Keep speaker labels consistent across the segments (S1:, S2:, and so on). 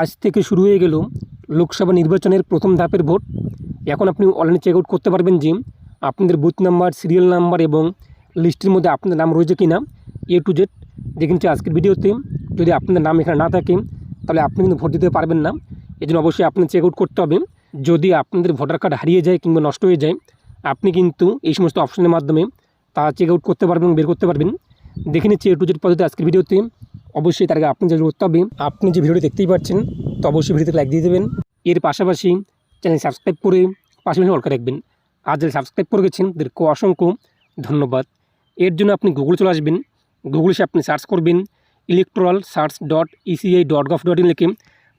S1: আজ থেকে শুরু হয়ে গেল লোকসভা নির্বাচনের প্রথম ধাপের ভোট। এখন আপনি অনলাইনে চেক আউট করতে পারবেন যে আপনাদের বুথ নাম্বার সিরিয়াল নাম্বার এবং লিস্টের মধ্যে আপনাদের নাম রয়েছে কি না এ টু জেড দেখে নিচ্ছি আজকের ভিডিওতে যদি আপনাদের নাম এখানে না থাকে, তাহলে আপনি কিন্তু ভোট দিতে পারবেন না। এই জন্য অবশ্যই আপনার চেক আউট করতে হবে। যদি আপনাদের ভোটার কার্ড হারিয়ে যায় কিংবা নষ্ট হয়ে যায়, আপনি কিন্তু এই সমস্ত অপশনের মাধ্যমে তা চেক আউট করতে পারবেন, বের করতে পারবেন। দেখে নিচ্ছি এ টু জেড পদ্ধতি আজকের ভিডিওতে। অবশ্যই তার আগে আপনি যা করতে হবে আপনি যে ভিডিওটি দেখতেই পাচ্ছেন, তো অবশ্যই ভিডিওতে লাইক দিয়ে দেবেন। এর পাশাপাশি চ্যানেল সাবস্ক্রাইব করে পাশাপাশি অল করে রাখবেন। আর যারা সাবস্ক্রাইব করে গেছেন তাদেরকে অসংখ্য ধন্যবাদ। এর জন্য আপনি গুগল চলে আসবেন। গুগলে আপনি সার্চ করবেন electoral search dot ECI dot gov dot in লিখে।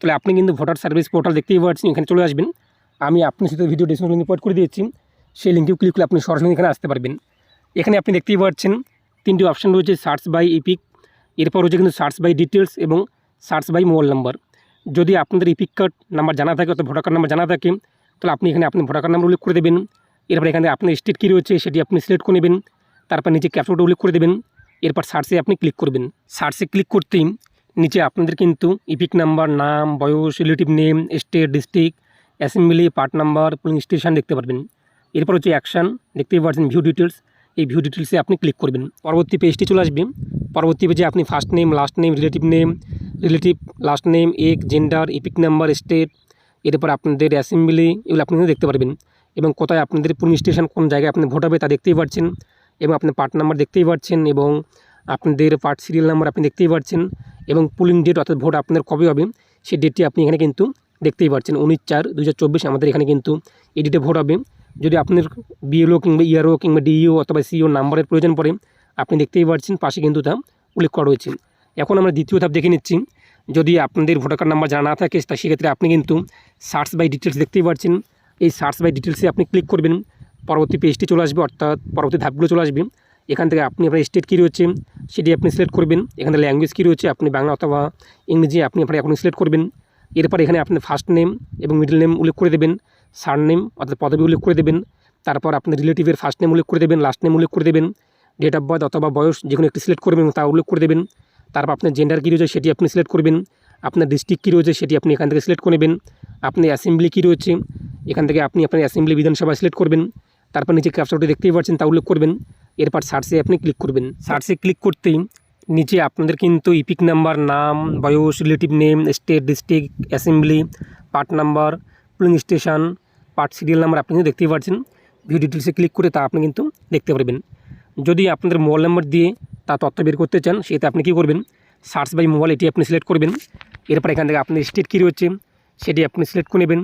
S1: তাহলে আপনি কিন্তু ভোটার সার্ভিস পোর্টাল দেখতেই পাচ্ছেন এখানে চলে আসবেন। আমি আপনার সাথে ভিডিও ডিসক্রিপশন রিপোর্ট করে দিয়েছি। সেই লিঙ্কে ক্লিক করে আপনি সরাসরি এখানে আসতে পারবেন। এখানে আপনি দেখতেই পাচ্ছেন তিনটি অপশান রয়েছে সার্চ বাই ইপিক এরপর রয়েছে কিন্তু সার্চ বাই ডিটেলস এবং সার্চ বাই মোবাইল নাম্বার যদি আপনাদের ইপিক কার্ড নাম্বার জানা থাকে অথবা ভোটার কার্ড নাম্বার জানা থাকে, তাহলে আপনি এখানে আপনি ভোটার কার্ড নাম্বার উল্লেখ করে দেবেন। এরপর এখানে আপনার স্টেট কী রয়েছে সেটি আপনি সিলেক্ট করে নেবেন। তারপর নিচে ক্যাপচারটা উল্লেখ করে দেবেন। এরপর সার্চে আপনি ক্লিক করবেন। সার্চে ক্লিক করতেই নিচে আপনাদের কিন্তু ইপিক নাম্বার নাম, বয়স relative name state district assembly part number polling station দেখতে পারবেন। এরপর হচ্ছে অ্যাকশান দেখতেই পাচ্ছেন ভিউ ডিটেলস এই ভিউ ডিটেলসে আপনি ক্লিক করবেন। পরবর্তী পেজটি চলে আসবে। পরবর্তী পেজে আপনি first name last name relative name relative last name এক জেন্ডার ইপিক নাম্বার স্টেট এরপর আপনাদের অ্যাসেম্বলি এগুলো আপনি দেখতে পারবেন। এবং কোথায় আপনাদের পুলিং স্টেশন কোন জায়গায় আপনি ভোট হবে তা দেখতেই পাচ্ছেন এবং আপনার পার্ট নাম্বার দেখতেই পাচ্ছেন এবং আপনাদের পার্ট সিরিয়াল নাম্বার আপনি দেখতেই পাচ্ছেন এবং পুলিং ডেট অর্থাৎ ভোট আপনার কবে হবে, সেই ডেটটি আপনি এখানে কিন্তু দেখতেই পাচ্ছেন উনিশ চার দু আমাদের এখানে কিন্তু এই ডেটে ভোট হবে। যদি আপনার বিএলও কিংবা ইআরও কিংবা ডিইও অথবা সিও নাম্বারের প্রয়োজন পড়ে, আপনি দেখতেই পাচ্ছেন পাশে কিন্তু তা উল্লেখ করা রয়েছে। এখন আমরা দ্বিতীয় ধাপ দেখে নিচ্ছি। যদি আপনাদের ভোটার কার্ড নাম্বার জানা না থাকে, তা সেক্ষেত্রে আপনি কিন্তু সার্চ বাই ডিটেলস দেখতেই পাচ্ছেন এই সার্চ বাই ডিটেলসে আপনি ক্লিক করবেন। পরবর্তী পেজটি চলে আসবে, অর্থাৎ পরবর্তী ধাপগুলো চলে আসবে। এখান থেকে আপনি আপনার স্টেট কী রয়েছে, সেটি আপনি সিলেক্ট করবেন। এখানে ল্যাঙ্গুয়েজ কী রয়েছে, আপনি বাংলা অথবা ইংরেজি আপনি আপনার এখন সিলেক্ট করবেন। এরপর এখানে আপনি ফার্স্ট নেম এবং মিডল নেম উল্লেখ করে দেবেন। সার নেম অর্থাৎ পদবি উল্লেখ করে দেবেন। তারপর আপনি রিলেটিভের ফার্স্ট নেম উল্লেখ করে দেবেন লাস্ট নেম উল্লেখ করে দেবেন ডেট অফ বার্থ অথবা বয়স যে কোনো একটি সিলেক্ট করবেন তা উল্লেখ করে দেবেন। তারপর আপনার জেন্ডার কী রয়েছে সেটি আপনি সিলেক্ট করবেন। আপনার ডিস্ট্রিক্ট কী রয়েছে সেটি আপনি এখান থেকে সিলেক্ট করে নেবেন। আপনি অ্যাসেম্বলি কী রয়েছে, এখান থেকে আপনি আপনার অ্যাসেম্বলি বিধানসভা সিলেক্ট করবেন। তারপর নিচে ক্যাপচারটি দেখতেই পাচ্ছেন, তা উল্লেখ করবেন। এরপর সার্চে আপনি ক্লিক করবেন। সার্চে ক্লিক করতেই নিচে আপনাদের কিন্তু ইপিক নাম্বার নাম, বয়স relative name state district assembly part number polling station part serial number আপনি কিন্তু দেখতেই পাচ্ছেন ভিউ ডিটেলসে ক্লিক করে তা আপনি কিন্তু দেখতে পারবেন। যদি আপনাদের মোবাইল নাম্বার দিয়ে তা তথ্য বের করতে চান সেটা আপনি কী করবেন? সার্চ বাই মোবাইল এটি আপনি সিলেক্ট করবেন। এরপর এখান থেকে আপনার স্টেট কী রয়েছে, সেটি আপনি সিলেক্ট করে নেবেন।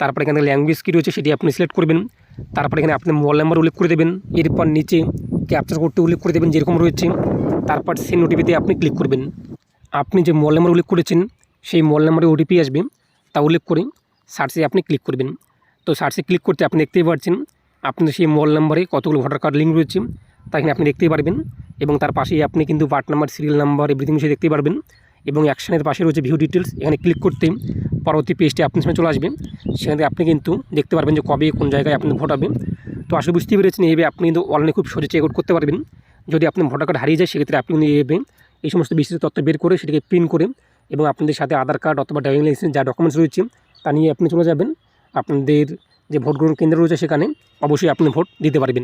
S1: তারপর এখান থেকে ল্যাঙ্গুয়েজ কী রয়েছে, সেটি আপনি সিলেক্ট করবেন। তারপর এখানে আপনি মোবাইল নাম্বার উল্লেখ করে দেবেন। এরপর নিচে ক্যাপচার করতে উল্লেখ করে দেবেন, যেরকম রয়েছে। তারপর সেই ওটিপিতে আপনি ক্লিক করবেন। আপনি যে মোবাইল নাম্বার উল্লেখ করেছেন, সেই মোবাইল নাম্বারে ওটিপি আসবে। তা উল্লেখ করে সার্চে আপনি ক্লিক করবেন। তো সার্চে ক্লিক করতে আপনি দেখতেই পাচ্ছেন আপনার সেই মোবাইল নাম্বারে কতগুলো ভোটার কার্ড লিঙ্ক রয়েছে, তা এখানে আপনি দেখতেই পারবেন। এবং তার পাশেই আপনি কিন্তু part number, serial number everything সে দেখতেই পারবেন। এবং অ্যাকশনের পাশে রয়েছে ভিউ ডিটেলস এখানে ক্লিক করতে পরবর্তী পেজটি আপনার সামনে চলে আসবে। সেখান আপনি কিন্তু দেখতে পারবেন যে কবে, কোন জায়গায় আপনি ভোট হবে তো আসলে বুঝতে পেরেছেন, এইভাবে আপনি কিন্তু অনলাইনে খুব সহজে চেক আউট করতে পারবেন। যদি আপনার ভোটার কার্ড হারিয়ে যায়, সেক্ষেত্রে আপনি কিন্তু এইভাবে এই সমস্ত বিস্তৃত তথ্য বের করে সেটাকে প্রিন্ট করে এবং আপনাদের সাথে আধার কার্ড অথবা ড্রাইভিং লাইসেন্স যা ডকুমেন্টস রয়েছে, তা নিয়ে আপনি চলে যাবেন। আপনাদের যে ভোট গ্রহণ কেন্দ্র রয়েছে সেখানে অবশ্যই আপনি ভোট দিতে পারবেন।